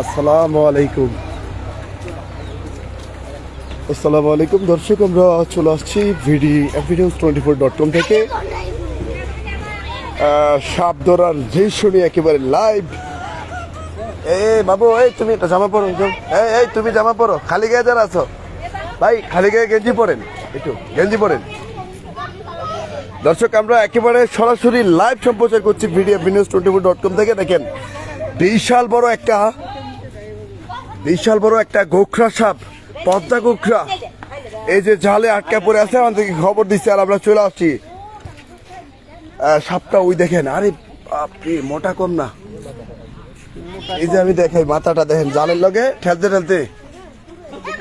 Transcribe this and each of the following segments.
আসসালামু আলাইকুম। আসসালামু আলাইকুম দর্শক, আমরা চলে আসছি ভিডি video twenty four dot com থেকে। সাপ ধরার দৃশ্য একেবারে লাইভ এ, বাবু, এই তুমি একটা জামা পরো। এই এই তুমি জামা পরো, খালি গায়ে যারা আছো। ভাই, খালি গায়ে গেঞ্জি পরেন, একটু গেঞ্জি পরেন। দর্শক, আমরা একেবারে সরাসরি লাইভ সম্প্রচার করছি video news twenty four dot com থেকে, দেখেন। বিশাল বড় একটা, বিশাল বড় একটা গোখরা সাপ, পদ্মা গোখরা এই যে জালে আটকা পড়ে আছে আমাদেরকে খবর দিচ্ছে? আর আমরা চলে আসছি। সাপটা ওই দেখেন, আরে বাপরে, মোটা কম না। এই যে আমি দেখাই মাথাটা, দেখেন জালের লগে, ঠেলতে ঠেলতে।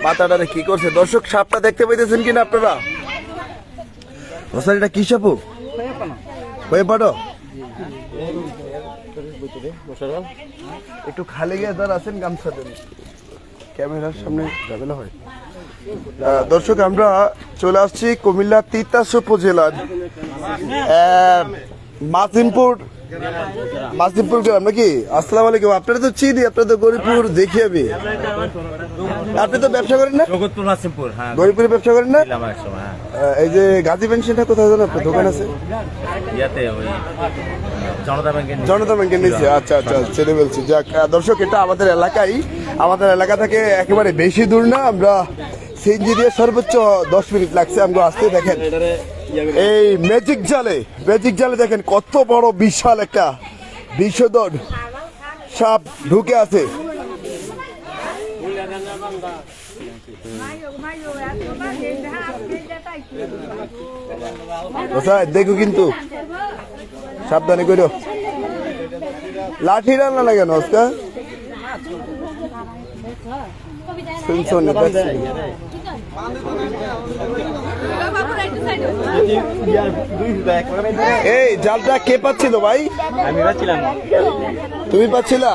মাথাটারে কি করছে? দর্শক, সাপটা দেখতে পাইতেছেন কিনা আপনারা? এটা কি সাপু? হয়ে একটু খালি গিয়ে দাঁড় আছেন গামছা দেন ক্যামেরার সামনে ঝামেলা হয়। দর্শক আমরা চলে আসছি কুমিল্লা তিতাস উপজেলার মাসিমপুর মাসিমপুর গ্রাম নাকি? আসসালাম আলাইকুম। আপনারা তো চিনি আপনারা তো গরিবপুর দেখি আমি। আপনি তো ব্যবসা করেন না? হ্যাঁ। গরিবপুরে ব্যবসা করেন না? হ্যাঁ। এই যে গাজী পেনশনটা কোথায় জানো? আপনার দোকান আছে? জনতা ব্যাংকের নিচে। আচ্ছা আচ্ছা ছেড়ে বলছি যাক দর্শক এটা আমাদের এলাকায় আমাদের এলাকা থেকে একেবারে বেশি দূর না আমরা সিএনজি দিয়ে সর্বোচ্চ দশ মিনিট লাগছে। আমরা আসতে দেখেন এই ম্যাজিক জালে ম্যাজিক জালে দেখেন কত বড় বিশাল একটা বিষধর সাপ ঢুকে আছে। দেখো কিন্তু। সাবধানে করো লাঠি রান্না না কেন শুনছো না। এই জালটা কে পাচ্ছিল ভাই? আমি পাচ্ছিলাম। তুমি পাচ্ছিলা?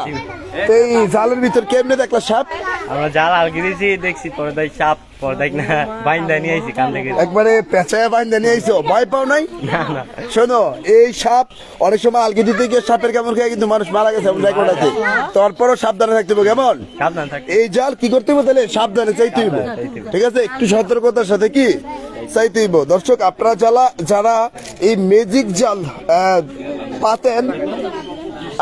এই জালের ভিতর কেমনে দেখলা সাপ? আমরা জাল আলগি দিয়েছি দেখছি পরে দেখ সাপ পরে দেখ না বাইন্দা নিয়ে আইছি কান থেকে। একবারে পেঁচায় বাইন্দা নিয়ে আইছো ভয় পাও নাই? না না। শোনো এই সাপ অনেক সময় আলগি দিতে গিয়ে সাপের কেমন খেয়ে কিন্তু মানুষ মারা গেছে এমন রেকর্ড আছে তারপরও সাবধানে থাকতে হবে কেমন? সাবধান এই জাল কি করতে হবে তাহলে? সাবধানে চাইতে হইব। ঠিক আছে একটু সতর্কতার সাথে কি? চাইতে হইব। দর্শক আপনারা যারা যারা এই ম্যাজিক জাল আহ, পাতেন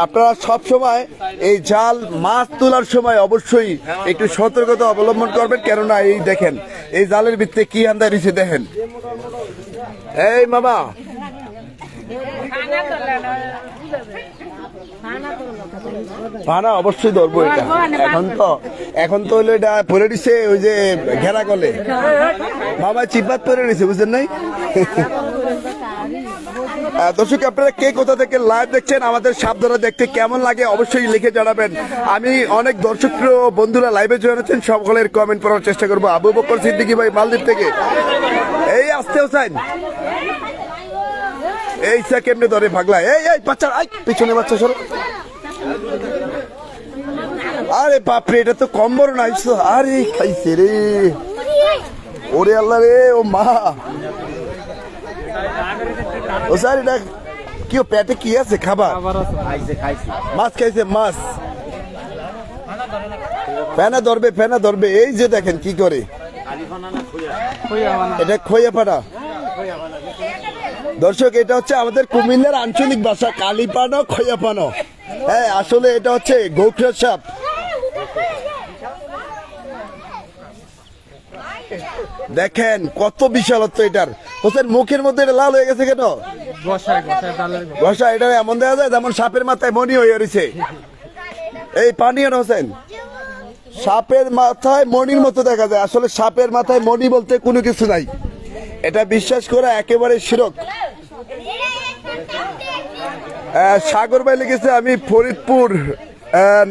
আপনারা সব সময় এই জাল মাছ তোলার সময় অবশ্যই একটু সতর্কতা অবলম্বন করবেন। কেননা এই দেখেন, এই জালের ভিত্তিতে কি আন্দা রয়েছে দেখেন। এই মামা। ভাড়া অবশ্যই ধরবো এটা। এখন তো এখন তো হলো এটা পরে দিছে, ওই যে ঘেরা কলে। বাবা চিপাত পরে নিছে, বুঝলেন নাই? দর্শক, আপনারা কে কোথা থেকে লাইভ দেখছেন, আমাদের সাবধানে দেখতে কেমন লাগে অবশ্যই লিখে জানাবেন। আমি অনেক দর্শক বন্ধুরা লাইভে জয়েন সকলের কমেন্ট করার চেষ্টা করব। আবু বকর সিদ্দিকি ভাই, মালদ্বীপ থেকে। এই আসতে হোসেন। এই সা কেমনে ধরে ভাগলা? এই এই, বাচ্চা, আই, পিছনে বাচ্চা, সরো। আরে বাপরে, এটা তো কম বড় না, আরে খাইছে রে। ওরে আল্লাহ রে, ও মা। ও স্যার এটা কি ও পেটে কি আছে? খাবার? মাছ খাইছে মাছ। ফেনা ধরবে ফেনা ধরবে। এই যে দেখেন কি করে। এটা খইয়া পানা দর্শক এটা হচ্ছে আমাদের কুমিল্লার আঞ্চলিক ভাষা কালীপানো খইয়াপানো হ্যাঁ আসলে এটা হচ্ছে গোখরা সাপ। দেখেন কত বিশালত্ব এটার। হোসেন মুখের মধ্যে এটা লাল হয়ে গেছে কেন? ঘষা এটা এমন দেখা যায় যেমন সাপের মাথায় মনি হয়ে রয়েছে। এই পানিয়ান হোসেন। সাপের মাথায় মনির মতো দেখা যায়। আসলে সাপের মাথায় মনি বলতে কোনো কিছু নাই। এটা বিশ্বাস করা একেবারে শিরক। সাগর ভাই লিখেছে আমি ফরিদপুর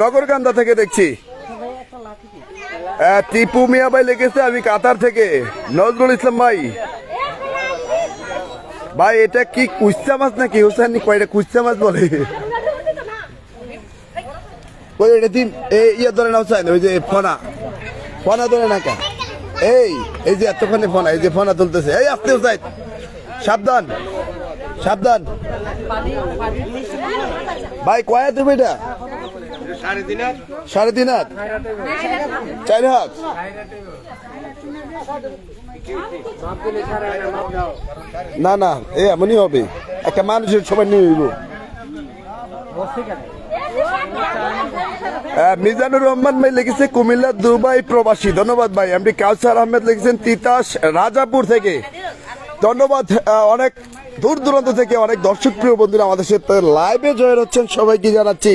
নগরকান্দা থেকে দেখছি। টিপু মিয়া ভাই লিখেছে আমি কাতার থেকে। নজরুল ইসলাম ভাই। ভাই, এটা কি কুচ্চা মাছ নাকি? হোসেন কয়টা কুচ্চা মাছ বলে। ওই এটা দিন ধরে না ওই যে ফনা। ফনা ধরে না এই এই যে ফনা, এই যে ফনা তুলতেছে। এই সাবধান সাবধান। ভাই, কয়া তুমি এটা? সাড়ে তিন হাত? চার হাত? না না, এ এমনই হবে। একটা মানুষের সবাই নিয়ে হইব মিজানুর রহমান ভাই লিখেছে, কুমিল্লা, দুবাই প্রবাসী। ধন্যবাদ ভাই। এমডি কাউসার আহমেদ লিখেছেন, তিতাস, রাজাপুর থেকে। ধন্যবাদ অনেক দূর দূরান্ত থেকে অনেক দর্শক প্রিয় বন্ধুরা আমাদের সাথে লাইভে জয়েন হচ্ছেন। সবাইকে জানাচ্ছি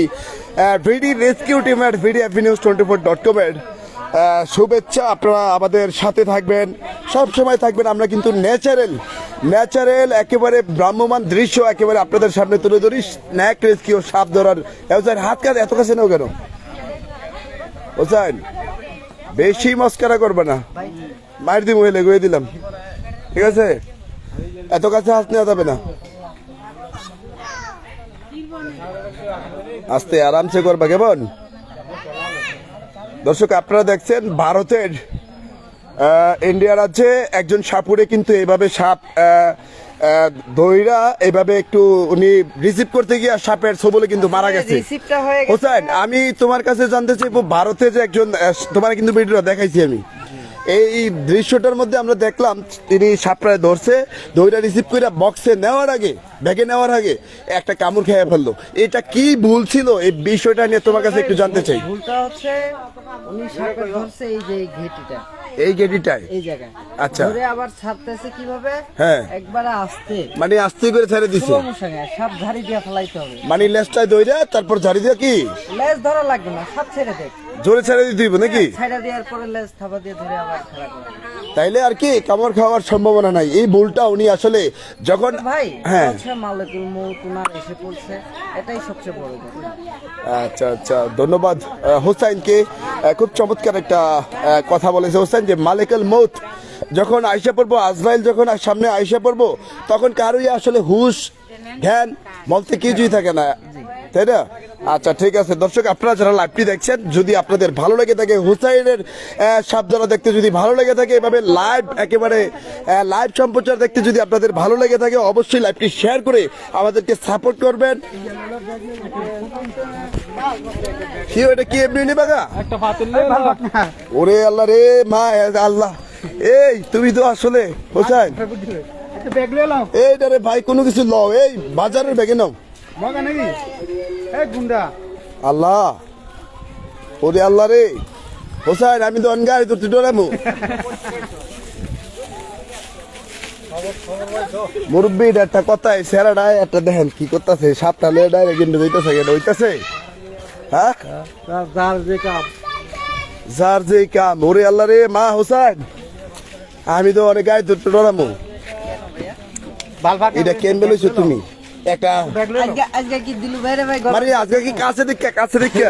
VD rescue team at VD Appy news twenty four dot com এর শুভেচ্ছা। আপনারা আমাদের সাথে থাকবেন। সব সময় থাকবেন। আমরা কিন্তু ন্যাচারাল ন্যাচারাল একেবারে ভ্রাম্যমান দৃশ্য একেবারে আপনাদের সামনে তুলে ধরি। স্ন্যাক রেস্কিউ সাপ ধরার। এবার হাত কাজ এত কাছে নেও কেন? বুঝছেন বেশি মস্কারা করবে না। মায়ের দিয়ে মহিলা গুয়ে দিলাম। ঠিক আছে? এত কাছে হাত নেওয়া যাবে না। আস্তে আরামসে করবা কেমন? দর্শক আপনারা দেখছেন ভারতের ইন্ডিয়া রাজ্যে একজন সাপুরে কিন্তু এভাবে সাপ দইরা এইভাবে একটু উনি রিসিভ করতে গিয়ে সাপের সবলে কিন্তু মারা গেছে। হয়ে হোসেন আমি তোমার কাছে জানতে চাইব ভারতে যে একজন তোমার কিন্তু ভিডিওটা দেখাইছি আমি। এই দৃশ্যটার মধ্যে আমরা দেখলাম তিনি সাপড়ায় ধরছে দইটা রিসিভ করে বক্সে নেওয়ার আগে ব্যাগে নেওয়ার আগে একটা কামড় খেয়ে ফেলল। এটা কি ভুল ছিল? এই বিষয়টা নিয়ে তোমার কাছে একটু জানতে চাই। ভুলটা হচ্ছে উনি সাপে ধরছে এই যে এই ঘেটিটা। এই গেটিটায় এই জায়গায়। আচ্ছা। ধরে আবার ছাড়তেছে কীভাবে? হ্যাঁ। একবারে আসতে। মানে আস্তে করে ছেড়ে দিছে। সাপ ঝাড়ি দিয়ে ফেলাইতে হবে। মানে লেজটায় দইরা তারপর ঝাড়ি দিয়ে কি? লেজ ধরা লাগবে না সাপ ছেড়ে দেখ জোরে ছেড়ে দিতে হইব নাকি? ছেড়ে দেওয়ার পরে লেজ থাবা দিয়ে ধরে আবার খেলা তাইলে আর কি কামড় খাওয়ার সম্ভাবনা নাই। এই ভুলটা উনি আসলে যখন ভাই হ্যাঁ। মালিকুল মৌত উনার এসে পড়ছে। এটাই সবচেয়ে বড় আচ্ছা আচ্ছা ধন্যবাদ। হোসাইনকে খুব চমৎকার একটা কথা বলেছে হোসাইন যে মালিকাল মৌত যখন আইসা পড়ব আজরাইল যখন সামনে আইসা পড়ব তখন কারোই আসলে হুশ ধ্যান বলতে কিছুই থাকে না। তাই না? আচ্ছা ঠিক আছে। দর্শক আপনারা যারা লাইভটি দেখছেন যদি আপনাদের ভালো লেগে থাকে হুসাইনের সাবধানা দেখতে যদি ভালো লেগে থাকে এভাবে লাইভ একেবারে লাইভ সম্প্রচার দেখতে যদি আপনাদের ভালো লেগে থাকে অবশ্যই লাইভটি শেয়ার করে আমাদেরকে সাপোর্ট করবেন। কি ওটা কি এমনি নিবা গা ওরে আল্লাহ রে মা আল্লাহ। এই তুমি তো আসলে হোসেন ব্যাগ এই রে ভাই কোনো কিছু লও। এই বাজারের ব্যাগে নাও। মগা নাকি এই গুন্ডা। আল্লাহ। ওরে আল্লাহ রে। হোসেন আমি তো অনগাড়ি তো তুই ডরামু মুরব্বী একটা কথা সেরাটা একটা দেখেন কি করতেছে সাপটা লে ডাইরেক্ট কিন্তু হইতেছে কেন হইতেছে? হ্যাঁ? যার যে কাপ যার যে কাম ওরে আল্লাহ রে মা হোসেন আমি তো অনেক গায়ে তো ডরামু এটা কেন বলেছ তুমি? একটা আজকে আজকে কি দিলু ভাইরে ভাই মানে আজকে কি কাছে দেখে কাছে দেখে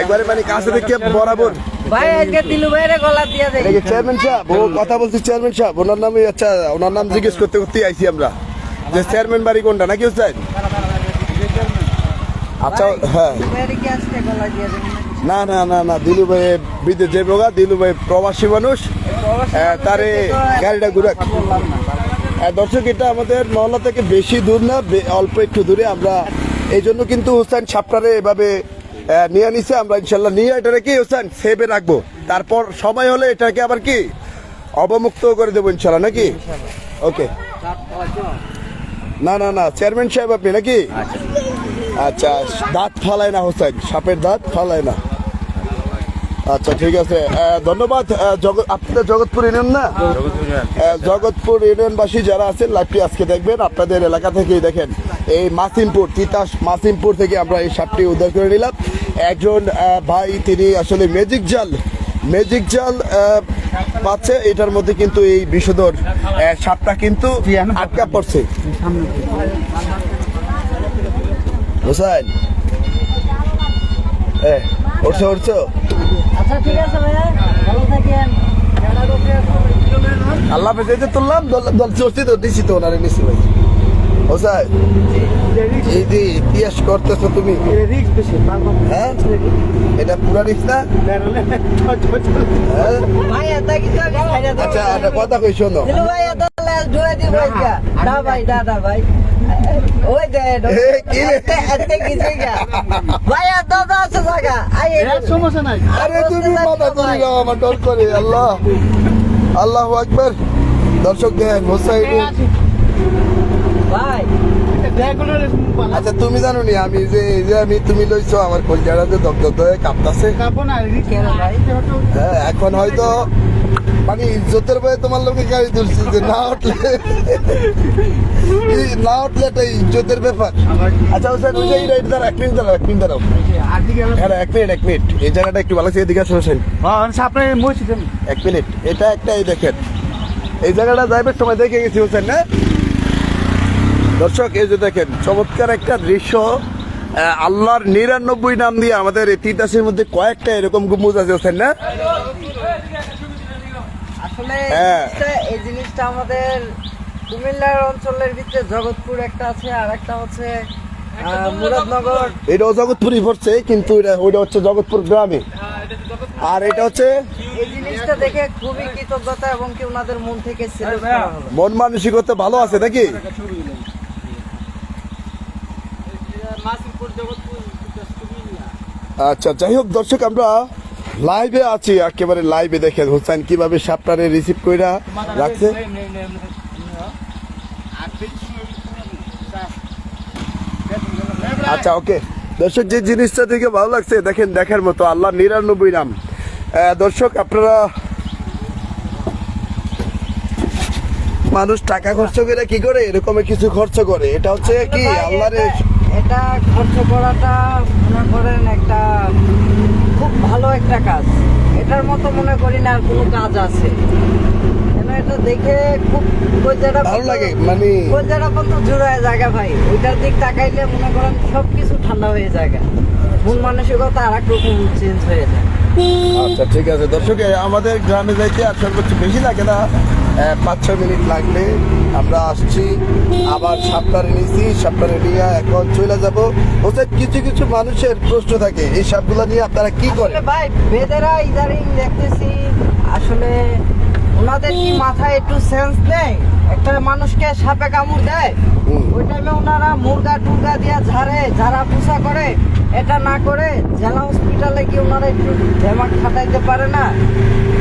একবারে মানে কাছে দেখে বরাবর। ভাই আজকে দিলু ভাইরে গলা দিয়ে দেয় চেয়ারম্যান সাহেব ও কথা বলছি চেয়ারম্যান সাহেব। ওনার নামে আচ্ছা ওনার নাম জিজ্ঞেস করতে করতে আইছি আমরা। যে চেয়ারম্যান বাড়ি কোনটা নাকি আচ্ছা হ্যাঁ? না না না না দিলু ভাই বিদেশ দিলু ভাই প্রবাসী মানুষ। হ্যাঁ, তারে গাড়িটা ঘুরে দর্শক এটা আমাদের মহল্লা থেকে বেশি দূর না অল্প একটু দূরে। আমরা এই জন্য কিন্তু হোসেন সাপটারে এভাবে নিয়ে নিছে আমরা ইনশাল্লাহ নিয়ে এটারে কি হুসাইন সেভে রাখব। তারপর সময় হলে এটাকে আবার কি অবমুক্ত করে দেবো ইনশাল্লাহ নাকি? ওকে। না না না চেয়ারম্যান সাহেব আপনি নাকি? আচ্ছা দাঁত ফালায় না হোসেন সাপের দাঁত ফালায় না। আচ্ছা ঠিক আছে। ধন্যবাদ। আপনাদের জগৎপুর ইউনিয়ন না? জগৎপুর ইউনিয়নবাসী যারা আছেন লাইভটি আজকে দেখবেন আপনাদের এলাকা থেকেই দেখেন। এই মাসিমপুর তিতাস মাসিমপুর থেকে আমরা এই সাপটি উদ্ধার করে নিলাম। একজন ভাই তিনি আসলে ম্যাজিক জাল ম্যাজিক জাল পাচ্ছে। এটার মধ্যে কিন্তু এই বিষধর সাপটা কিন্তু আটকা পড়ছে। হ্যাঁ উঠছো উঠছো আচ্ছা ঠিক আছে ভাইয়া। ভালো থাকেন। আল্লাহ হাফেজ এই যে তুললাম চড়ছি তো দিছি তো ওনারে নিছি ভাই। হোসাই এই যে ইতিহাস করতেছো তুমি। রিক্স বেশি হ্যাঁ? এটা পুরা রিক্স না? হ্যাঁ? দাও। আচ্ছা একটা কথা কই শোনো। ধুয়ে দিব না ভাই না না ভাই। ওই দে এ, কি রে? এতে এতে কিছু গা ভাই এত আছে জায়গা? আই সমস্যা নাই। আরে তুমি মাথা তুলি না আমার ডর করে আল্লাহ। আল্লাহ আকবার। দর্শক দেখেন হোসাইন ভাই আচ্ছা তুমি জানো নি আমি যে এই যে আমি তুমি লইছো আমার কলজাটা যে দগদগ হয়ে কাঁপতাছে। ভাই হ্যাঁ। এখন হয়তো মানে ইজ্জতের বয়ে তোমার লোকে গাড়ি তুলছি যে না উঠলে। না উঠলে এটা ইজ্জতের ব্যাপার। আচ্ছা হোসেন ওই যে এই রাইড দাঁড়াও এক মিনিট দাঁড়াও এক মিনিট দাঁড়াও। হ্যাঁ এক মিনিট এক মিনিট। এই জায়গাটা একটু ভালো আছে এদিকে আসো হোসেন হ্যাঁ সাপড়ে এক মিনিট। এটা একটা এই দেখেন। এই জায়গাটা যাইবার সময় দেখে গেছি হোসেন না? দর্শক এই যে দেখেন চমৎকার একটা দৃশ্য। আল্লাহর নিরানব্বই নাম দিয়ে আমাদের এই তিতাসের মধ্যে কয়েকটা এরকম গুমুজ আছে হোসেন না? আসলে এই হ্যাঁ। জিনিসটা- এই জিনিসটা আমাদের কুমিল্লার অঞ্চলের ভিতরে জগৎপুর একটা আছে আর একটা হচ্ছে মুরাদনগর। এটাও জগৎপুরই পড়ছে কিন্তু এটা ওইটা হচ্ছে জগৎপুর গ্রামে। আর এটা হচ্ছে এই জিনিসটা দেখে খুবই কৃতজ্ঞতা এবং কি ওনাদের মন থেকে মন মানসিকতা ভালো আছে নাকি? আচ্ছা যাই হোক দর্শক আমরা লাইভে আছি একেবারে লাইভে দেখেন হোসেন কীভাবে সাপটারে রিসিভ কইরা রাখছে। আচ্ছা ওকে। দর্শক যে জিনিসটা দেখে ভালো লাগছে দেখেন দেখার মতো আল্লাহ নিরানব্বই নাম আহ, দর্শক আপনারা মানুষ টাকা খরচ করে কি করে? এরকম কিছু খরচ করে। এটা হচ্ছে কি? আল্লাহরে এটা- খরচ করাটা মনে করেন একটা খুব ভালো একটা কাজ। এটার মতো মনে করি না আর কোনো কাজ আছে। কেন এটা দেখে খুব কলজাটা ভালো লাগে মানে কলজাটা পর্যন্ত জোড়ায় জায়গা ভাই। ওইটার দিক তাকাইলে মনে করেন সব কিছু ঠান্ডা হয়ে যায় মন মানসিকতা আর এক রকম চেঞ্জ হয়ে যায়। আচ্ছা ঠিক আছে। দর্শক আমাদের গ্রামে যাইতে আর সর্বোচ্চ বেশি লাগে না পাঁচ, ছয় মিনিট লাগলে আমরা আসছি। আবার সাপটারে নিয়েছি সাপটারে নিয়ে এখন চলে যাব। ওদের কিছু কিছু মানুষের প্রশ্ন থাকে, এই সাপগুলো নিয়ে আপনারা কি করেন? ভাই বেদেরা ইদারিং দেখতেছি, আসলে ওনাদের কি মাথায় একটু সেন্স নেই? একটা মানুষকে সাপে কামড় দেয়। ওই টাইমে ওনারা মুরগা টুরগা দিয়া ঝাড়ে ঝাড়া পুষা করে এটা না করে জেলা হসপিটালে কি ওনারা একটু দেমাগ খাটাইতে পারে না।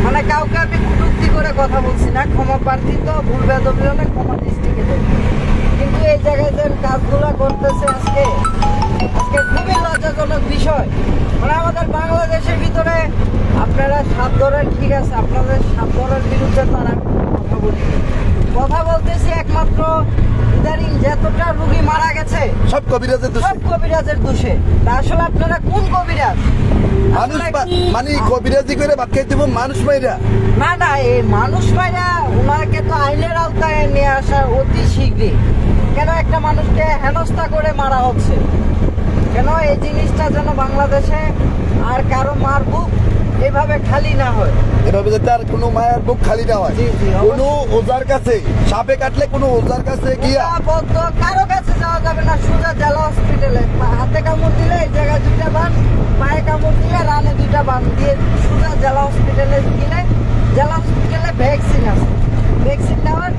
মানে কাউকে আমি কটূক্তি করে কথা বলছি না ক্ষমা প্রার্থী তো ভুল বেদবি হলে ক্ষমা দৃষ্টিকে দেখি কিন্তু এই জায়গায় যে কাজগুলো করতেছে আজকে আজকে খুবই লজ্জাজনক বিষয়। মানে আমাদের বাংলাদেশের ভিতরে সাপ ঠিক আছে আপনাদের সাপ ধরার বিরুদ্ধে তারা কথা বলছি কথা বলতেছি একমাত্র ইদারিং যতটা রুগী মারা গেছে সব কবিরাজের দোষে। সব কবিরাজের দোষে। আসলে আপনারা কোন কবিরাজ? মানুষ মানে কবিরাজি করে খাইতে হবে মানুষ মাইরা। না না এই মানুষ ভাইরা ওনাকে তো আইনের আওতায় নিয়ে আসা অতি শীঘ্রই। কেন একটা মানুষকে হেনস্থা করে মারা হচ্ছে? কেন এই জিনিসটা যেন বাংলাদেশে আর কারও মার বুক? এভাবে খালি না হয়। এভাবে যাতে আর কোনো মায়ের বুক খালি না হয়। কোনো ওজার কাছে সাপে কাটলে কোনো ওজার কাছে গিয়া বদ্ধ কারও কাছে যাওয়া যাবে না। সোজা জেলা হসপিটালে হাতে কামড় দিলে এই জায়গায় দুইটা বান পায়ে কামড় দিলে রানে দুইটা বান। দিয়ে সোজা জেলা হসপিটালে গেলে জেলা হসপিটালে ভ্যাকসিন আছে। ভ্যাকসিন নেওয়ার